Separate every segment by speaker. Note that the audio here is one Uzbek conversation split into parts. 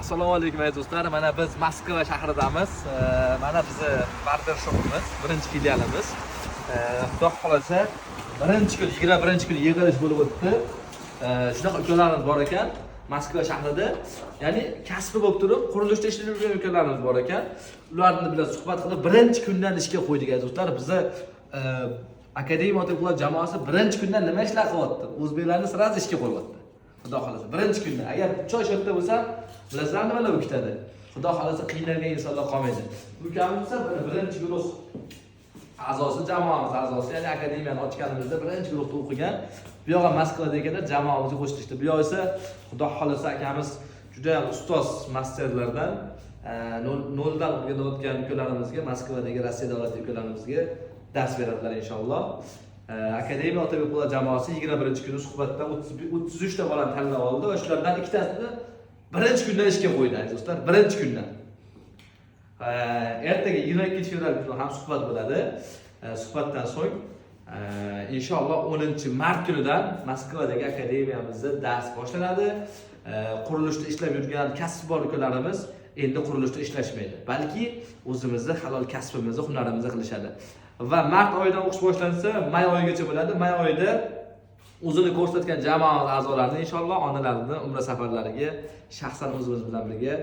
Speaker 1: assalomu alaykum aziz do'stlar mana biz moskva shahridamiz E, mana bizni barber shopimiz birinchi filialimiz E, xudo xohlasa birinchi kun yigirma birinchi kun yig'ilish bo'lib o'tdi E, shunaqa ukalarimiz bor ekan moskva shahrida ya'ni kasbi bo'lib turib qurilishda ishlayib yurgan ukalarimiz bor ekan ularni bilan suhbat qilib birinchi kundan ishga qo'ydik aziz do'stlar biza e, akademiya otakullar jamoasi birinchi kundan nima ishlar qilyapti o'zbeklarni sразу ishga qo'yyapti xudo xohlasa. Birinchi kunda agar choy shu yerda bo'lsa bilasizlar nimalar o'kitadi? Xudo xohlasa qiynalgan insonlar qolmaydi. Ukamiz esa birinchi guruh. A'zosi jamoamiz a'zosi ya'ni akademiyani ochganimizda birinchi guruhda o'qigan bu yog'i moskvada ekanda jamoamizga qo'shilishdi. Bu yoq esa xudo xohlasa akamiz judayam ustoz masterlardan e, noldan o'rganayotgan ukalarimizga moskvadagi rossiya davlat ukalarimizga dars beradilar inshaalloh. Akademiya akademiya otabeklar jamoasi yigirma birinchi kuni suhbatdan o'ttiz uchta bolani tanlab oldi va shulardan ikkitasini birinchi kundan ishga qo'ydi aziz do'stlar birinchi kundan. Ertaga yigirma ikkinchi fevral kuni ham suhbat bo'ladi. Suhbatdan so'ng inshaalloh o'ninchi mart kunidan moskvadagi akademiyamizda dars boshlanadi. Qurilishda ishlab yurgan kasbdor ukalarimiz endi qurilishda ishlashmaydi. Balki o'zimizni halol kasbimizni hunarimizni qilishadi. Va mart oyidan o'qish boshlansa may oyigacha bo'ladi. May oyida o'zini ko'rsatgan jamoamiz a'zolarini inshaalloh onalarini umra safarlariga shaxsan o'zimiz bilan birga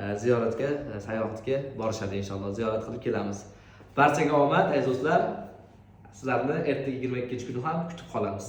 Speaker 1: e, ziyoratga e, sayohatga borishadi inshaalloh. Ziyorat qilib kelamiz. Barchaga omad aziz do'stlar. Sizlarni ertaga yigirma ikkinchi kuni ham kutib qolamiz.